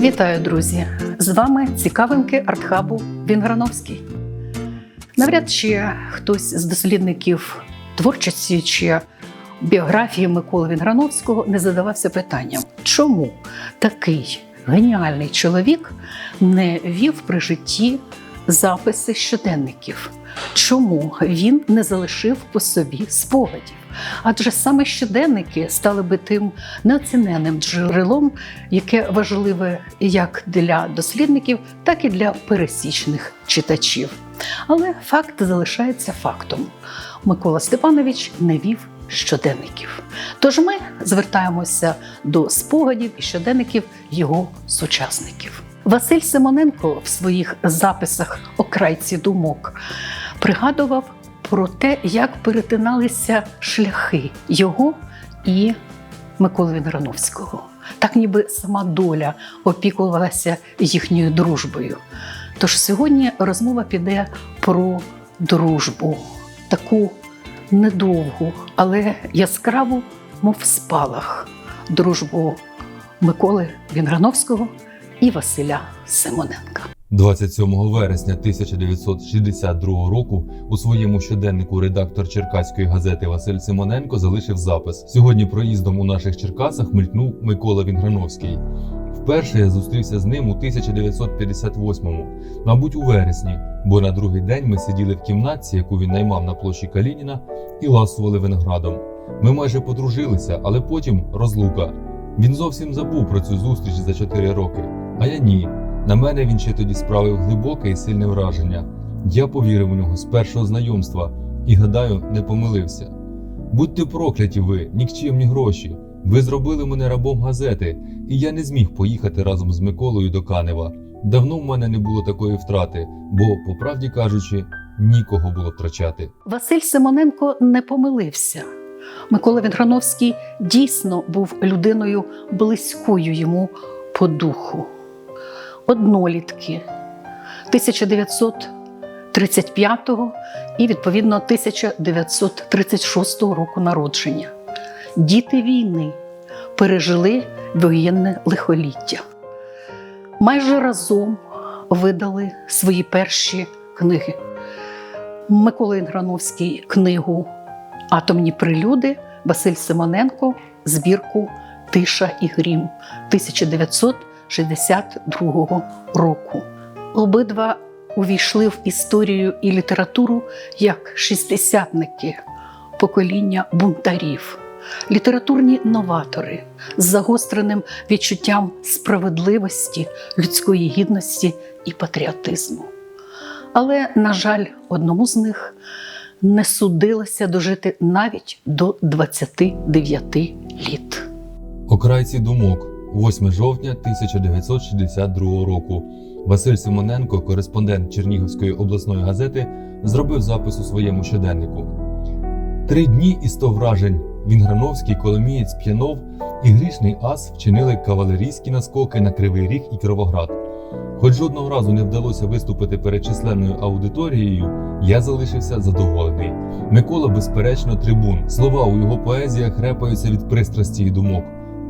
Вітаю, друзі! З вами цікавинки артхабу Вінграновський. Навряд чи хтось з дослідників творчості чи біографії Миколи Вінграновського не задавався питанням, чому такий геніальний чоловік не вів при житті записи щоденників? Чому він не залишив по собі спогадів? Адже саме щоденники стали би тим неоціненним джерелом, яке важливе як для дослідників, так і для пересічних читачів. Але факт залишається фактом: Микола Степанович не вів щоденників. Тож ми звертаємося до спогадів і щоденників його сучасників. Василь Симоненко в своїх записах окрайці думок пригадував про те, як перетиналися шляхи його і Миколи Вінграновського. Так ніби сама доля опікувалася їхньою дружбою. Тож сьогодні розмова піде про дружбу, таку недовгу, але яскраву, мов спалах, дружбу Миколи Вінграновського і Василя Симоненка. 27 вересня 1962 року у своєму щоденнику редактор Черкаської газети Василь Симоненко залишив запис. Сьогодні проїздом у наших Черкасах мелькнув Микола Вінграновський. Вперше я зустрівся з ним у 1958-му, мабуть, у вересні, бо на другий день ми сиділи в кімнатці, яку він наймав на площі Калініна, і ласували виноградом. Ми майже подружилися, але потім розлука. Він зовсім забув про цю зустріч за 4 роки, а я ні. На мене він ще тоді справив глибоке і сильне враження. Я повірив у нього з першого знайомства і, гадаю, не помилився. Будьте прокляті ви, нікчемні гроші. Ви зробили мене рабом газети, і я не зміг поїхати разом з Миколою до Канева. Давно в мене не було такої втрати, бо, по правді кажучи, нікого було втрачати. Василь Симоненко не помилився. Микола Вінграновський дійсно був людиною близькою йому по духу. Однолітки 1935 і відповідно 1936 року народження. Діти війни пережили воєнне лихоліття. Майже разом видали свої перші книги. Микола Інграновський книгу Атомні прилюди, Василь Симоненко збірку Тиша і грім 1962 року. Обидва увійшли в історію і літературу як шістдесятники, покоління бунтарів, літературні новатори з загостреним відчуттям справедливості, людської гідності і патріотизму. Але, на жаль, одному з них не судилося дожити навіть до 29 літ. Окрайці думок, 8 жовтня 1962 року. Василь Симоненко, кореспондент Чернігівської обласної газети, зробив запис у своєму щоденнику. Три дні і сто вражень. Вінграновський, Коломієць, П'янов і грішний ас вчинили кавалерійські наскоки на Кривий Ріг і Кривоград. Хоч жодного разу не вдалося виступити перед численною аудиторією, я залишився задоволений. Микола, безперечно, трибун. Слова у його поезіях репаються від пристрасті і думок.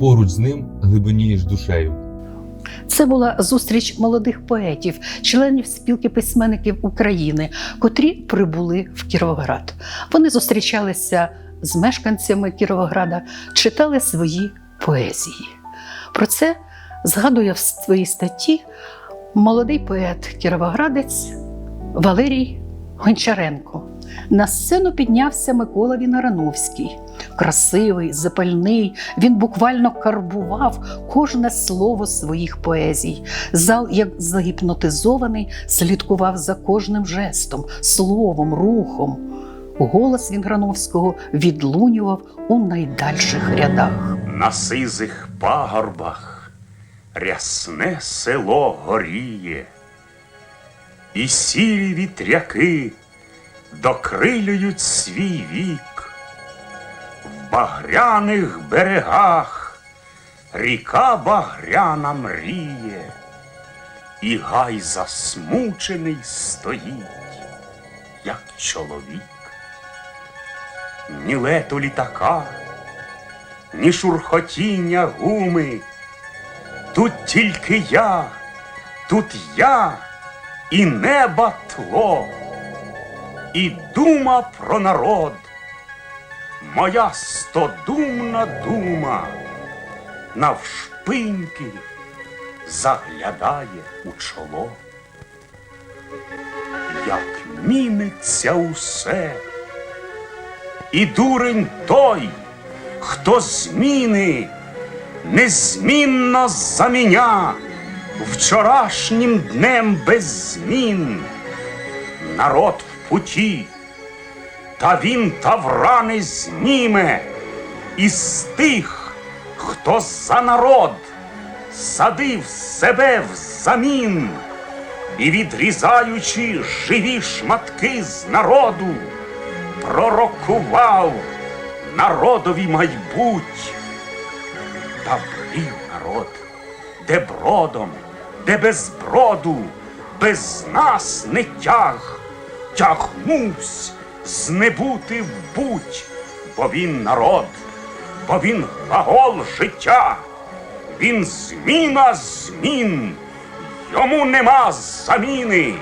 Поруч з ним глибинієш душею. Це була зустріч молодих поетів, членів спілки письменників України, котрі прибули в Кіровоград. Вони зустрічалися з мешканцями Кіровограда, читали свої поезії. Про це згадує в своїй статті молодий поет Кіровоградець Валерій Гончаренко. На сцену піднявся Микола Вінарановський. Красивий, запальний, він буквально карбував кожне слово своїх поезій. Зал, як загіпнотизований, слідкував за кожним жестом, словом, рухом. Голос Вінграновського відлунював у найдальших рядах. На сизих пагорбах рясне село горіє, і сірі вітряки докрилюють свій вік. Багряних берегах. Ріка багряна мріє, і гай засмучений стоїть, як чоловік. Ні лету літака, ні шурхотіння гуми, Тут тільки я, тут я і неба тло, і дума про народ, моя стодумна дума навшпиньки заглядає у чоло. Як міниться усе, і дурень той, хто зміни незмінно заміня вчорашнім днем без змін. Народ в путі, та він тавра не зніме із тих, хто за народ садив себе взамін і, відрізаючи живі шматки з народу, пророкував народові майбуть. Та брів народ, де бродом, де без броду, без нас не тяг, тягнувсь з небути в будь, бо він народ, бо він глагол життя, він зміна змін, йому нема заміни,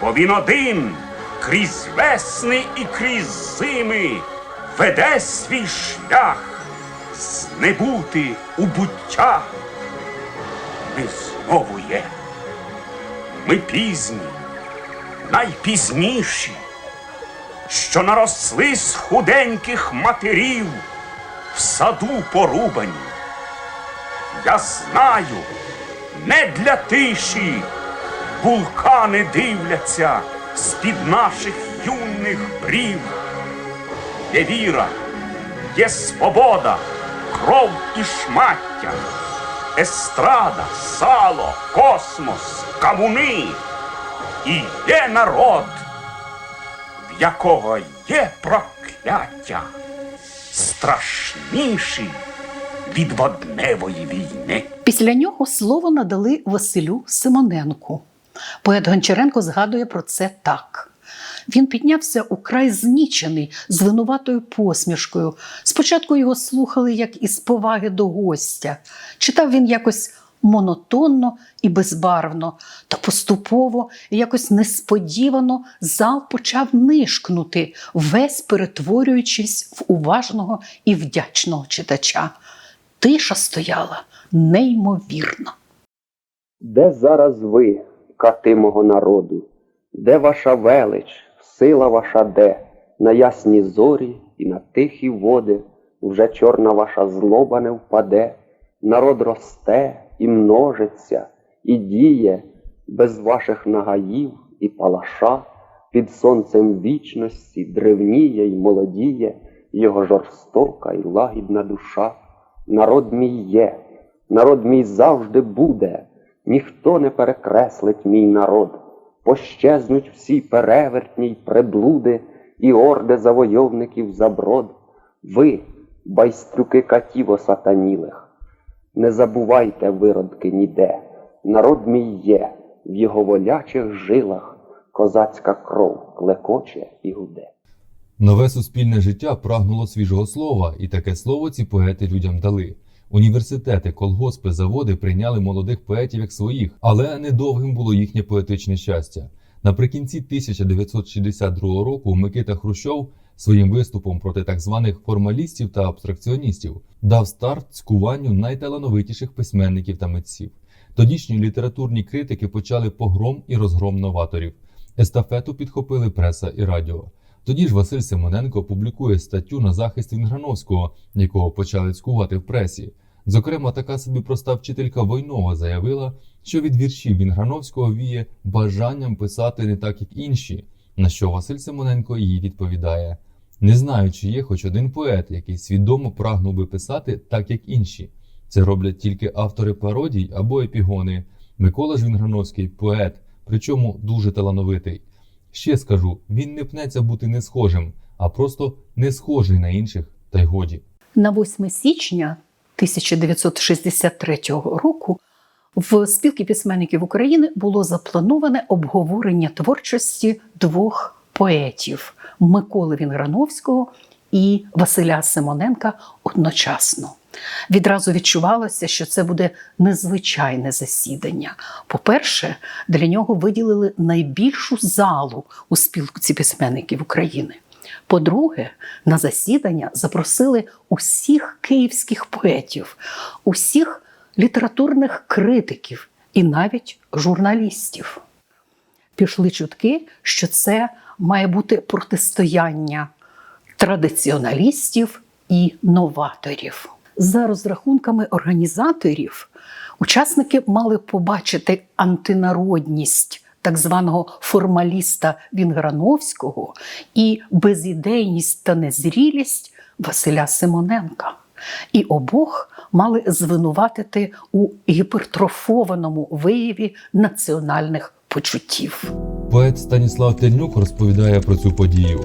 бо він один крізь весни і крізь зими веде свій шлях з небути у буття. Ми знову є. Ми пізні, найпізніші, що наросли з худеньких матерів в саду порубані. Я знаю, не для тиші вулкани дивляться з-під наших юних брів. Є віра, є свобода, кров і шмаття, естрада, сало, космос, кавуни. І є народ, якого є прокляття, страшніший від водневої війни. Після нього слово надали Василю Симоненку. Поет Гончаренко згадує про це так. Він піднявся украй знічений, з винуватою посмішкою. Спочатку його слухали як із поваги до гостя. Читав він якось монотонно і безбарвно, та поступово, якось несподівано зал почав нишкнути, весь перетворюючись в уважного і вдячного читача. Тиша стояла неймовірно. Де зараз ви, кати мого народу? Де ваша велич, сила ваша де? На ясні зорі і на тихі води вже чорна ваша злоба не впаде, народ росте і множиться, і діє без ваших нагаїв і палаша, під сонцем вічності древніє й молодіє його жорстока й лагідна душа. Народ мій є, народ мій завжди буде, ніхто не перекреслить мій народ. Пощезнуть всі перевертні й приблуди і орди завойовників заброд. Ви, байстрюки катів осатанілих, не забувайте виродки ніде. Народ мій є, в його волячих жилах козацька кров клекоче і гуде. Нове суспільне життя прагнуло свіжого слова, і таке слово ці поети людям дали. Університети, колгоспи, заводи прийняли молодих поетів як своїх, але недовгим було їхнє поетичне щастя. Наприкінці 1962 року Микита Хрущов своїм виступом проти так званих формалістів та абстракціоністів дав старт цькуванню найталановитіших письменників та митців. Тодішні літературні критики почали погром і розгром новаторів. Естафету підхопили преса і радіо. Тоді ж Василь Симоненко публікує статтю на захист Вінграновського, якого почали цькувати в пресі. Зокрема, така собі проста вчителька Войнова заявила, що від віршів Вінграновського віє бажанням писати не так, як інші. На що Василь Симоненко їй відповідає: не знаю, чи є хоч один поет, який свідомо прагнув би писати так, як інші. Це роблять тільки автори пародій або епігони. Микола ж Вінграновський поет, причому дуже талановитий. Ще скажу, він не пнеться бути не схожим, а просто не схожий на інших, та й годі. На 8 січня 1963 року в спілки письменників України було заплановане обговорення творчості двох поетів Миколи Вінграновського і Василя Симоненка одночасно. Відразу відчувалося, що це буде незвичайне засідання. По-перше, для нього виділили найбільшу залу у спілці письменників України. По-друге, на засідання запросили усіх київських поетів, усіх літературних критиків і навіть журналістів. Пішли чутки, що це має бути протистояння традиціоналістів і новаторів. За розрахунками організаторів, учасники мали побачити антинародність так званого формаліста Вінграновського і безідейність та незрілість Василя Симоненка. І обох мали звинуватити у гіпертрофованому вияві національних почуттів. Поет Станіслав Тельнюк розповідає про цю подію.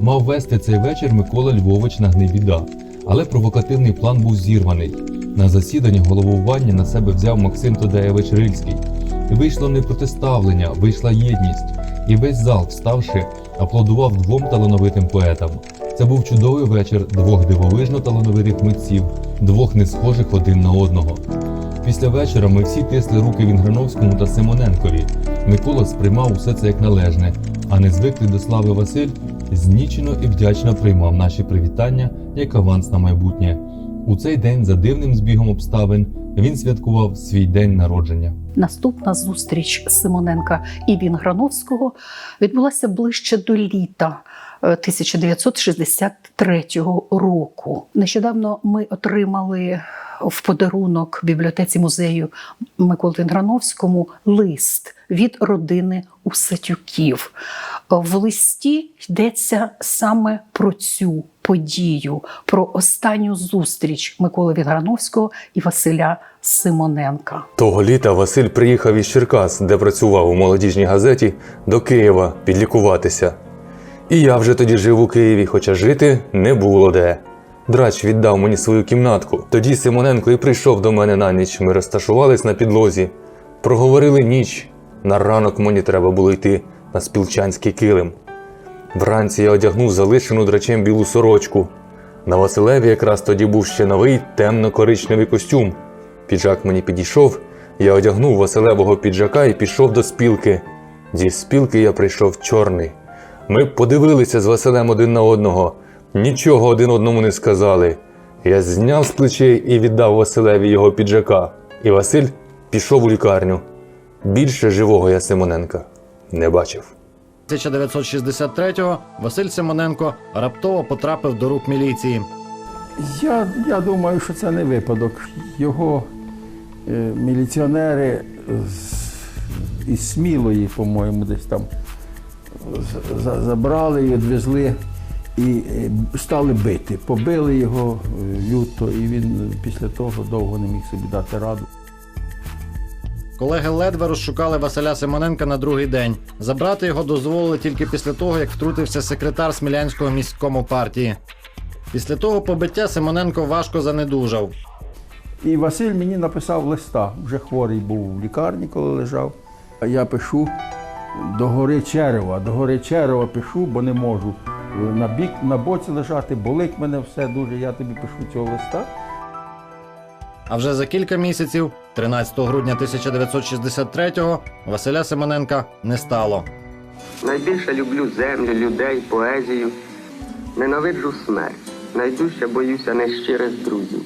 Мав вести цей вечір Микола Львович на Гнебіда, але провокативний план був зірваний. На засіданні головування на себе взяв Максим Тодеєвич Рильський. Вийшло не протиставлення, вийшла єдність. І весь зал, вставши, аплодував двом талановитим поетам. Це був чудовий вечір двох дивовижно талановитих митців, двох не схожих один на одного. Після вечора ми всі тисли руки Вінграновському та Симоненкові. Микола сприймав усе це як належне, а незвиклий до слави Василь знічено і вдячно приймав наші привітання як аванс на майбутнє. У цей день, за дивним збігом обставин, він святкував свій день народження. Наступна зустріч Симоненка і Вінграновського відбулася ближче до літа 1963 року. Нещодавно ми отримали в подарунок бібліотеці музею Миколи Вінграновському лист від родини Усатюків. В листі йдеться саме про цю подію, про останню зустріч Миколи Вінграновського і Василя Симоненка. Того літа Василь приїхав із Черкас, де працював у молодіжній газеті, до Києва підлікуватися. І я вже тоді жив у Києві, хоча жити не було де. Драч віддав мені свою кімнатку. Тоді Симоненко і прийшов до мене на ніч. Ми розташувались на підлозі. Проговорили ніч. На ранок мені треба було йти на спілчанський килим. Вранці я одягнув залишену драчем білу сорочку. На Василеві якраз тоді був ще новий темно-коричневий костюм. Піджак мені підійшов, я одягнув Василевого піджака і пішов до спілки. Зі спілки я прийшов чорний. Ми подивилися з Василем один на одного, нічого один одному не сказали. Я зняв з плечей і віддав Василеві його піджака. І Василь пішов у лікарню. Більше живого я Симоненка не бачив. 1963-го Василь Симоненко раптово потрапив до рук міліції. Я, я думаю, що це не випадок. Його е, міліціонери з, із Смілої, по-моєму, десь там забрали і відвезли і стали бити. Побили його люто, і він після того довго не міг собі дати раду. Колеги ледве розшукали Василя Симоненка на другий день. Забрати його дозволили тільки після того, як втрутився секретар Смілянського міському партії. Після того побиття Симоненко важко занедужав. І Василь мені написав листа. Вже хворий був в лікарні, коли лежав. А я пишу до гори Черева. До гори Черева пишу, бо не можу. На бік, на боці лежати, болить мене все дуже. Я тобі пишу цього листа. А вже за кілька місяців, 13 грудня 1963-го, Василя Симоненка не стало. Найбільше люблю землю, людей, поезію. Ненавиджу смерть. Найдужче боюся нещирих друзів.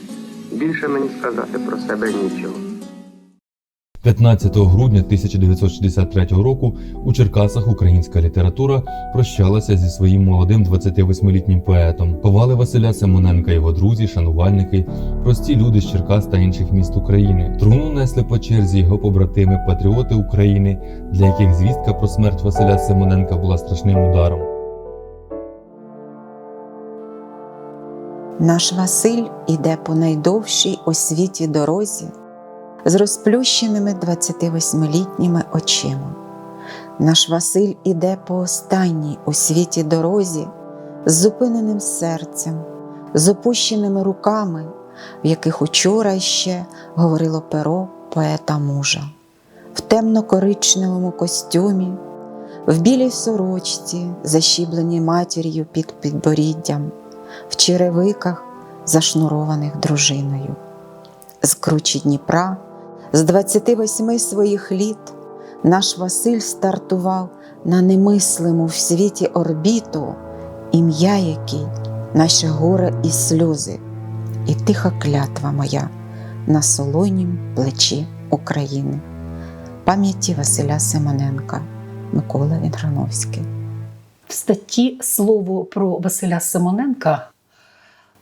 Більше мені сказати про себе нічого. 15 грудня 1963 року у Черкасах українська література прощалася зі своїм молодим 28-літнім поетом. Ховали Василя Симоненка, його друзі, шанувальники, прості люди з Черкас та інших міст України. Труну несли по черзі його побратими, патріоти України, для яких звістка про смерть Василя Симоненка була страшним ударом. Наш Василь іде по найдовшій у світі дорозі з розплющеними 28-літніми очима. Наш Василь іде по останній у світі дорозі з зупиненим серцем, з опущеними руками, в яких учора ще говорило перо поета мужа, в темно-коричневому костюмі, в білій сорочці, защібленій матір'ю під підборіддям в черевиках зашнурованих дружиною. З кручі Дніпра, з 28 своїх літ, наш Василь стартував на немислиму в світі орбіту, ім'я який наше горе і сльози, і тиха клятва моя на солонім плечі України. Пам'яті Василя Симоненка, Микола Вінграновський. В статті слово про Василя Симоненка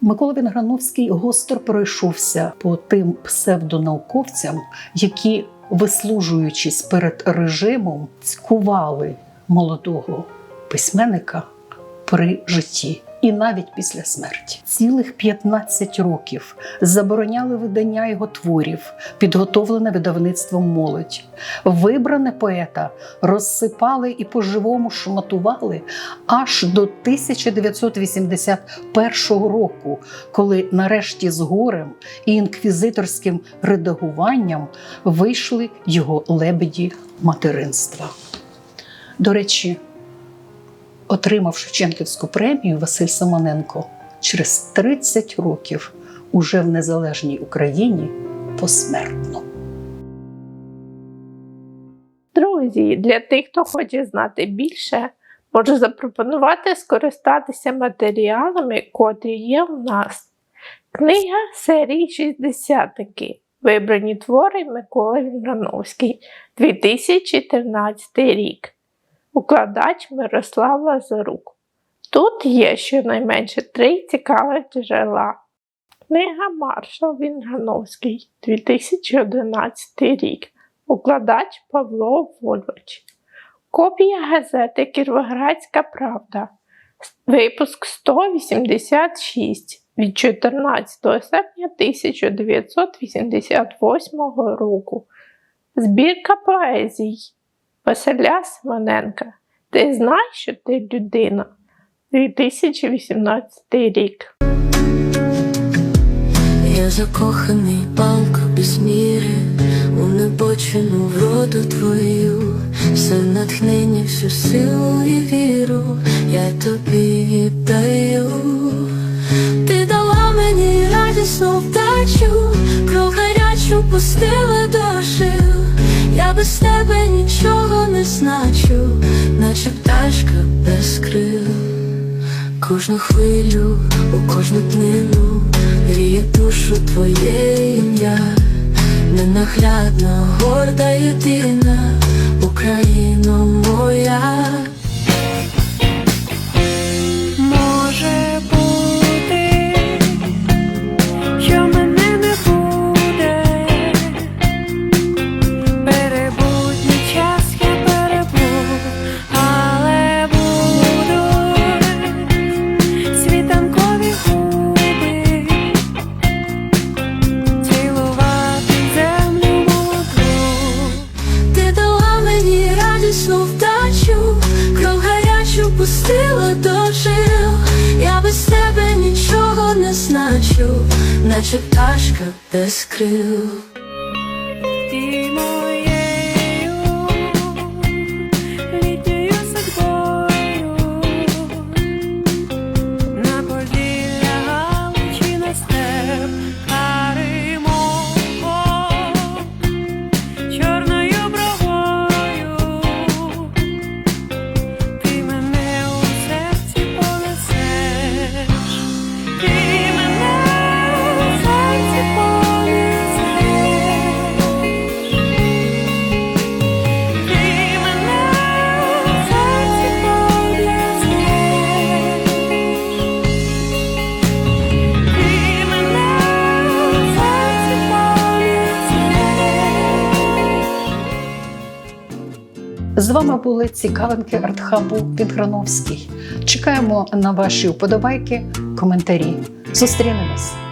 Микола Вінграновський гостро пройшовся по тим псевдонауковцям, які, вислужуючись перед режимом, цькували молодого письменника при житті. І навіть після смерті цілих 15 років забороняли видання його творів, підготовлене видавництвом молодь. Вибране поета розсипали і по-живому шматували аж до 1981 року, коли нарешті з горем і інквізиторським редагуванням вийшли його лебеді материнства. До речі, отримав Шевченківську премію Василь Симоненко через 30 років уже в незалежній Україні посмертно. Друзі, для тих, хто хоче знати більше, можу запропонувати скористатися матеріалами, котрі є у нас. Книга серії Шістдесятники. Вибрані твори Миколи Вінграновський, 2014 рік. Укладач Мирослав Лазарук. Тут є щонайменше три цікавих джерела. Книга Маршал Вінграновський, 2011 рік. Укладач Павло Вольвич. Копія газети Кіровоградська Правда. Випуск 186 від 14 серпня 1988 року. Збірка поезій Василя Симоненка. Ти знаєш, що ти людина? 2018 рік. Я закоханий палко без міри у небочину вроду твою, все натхнення, всю силу і віру, я тобі віддаю. Ти дала мені радісну вдачу, кров гарячу пустила до жил. Я без тебе нічого не значу, наче пташка без крил. Кожну хвилю, наче пташка без крил. З вами були цікавинки артхабу Підграновський. Чекаємо на ваші вподобайки, коментарі. Зустрінемось!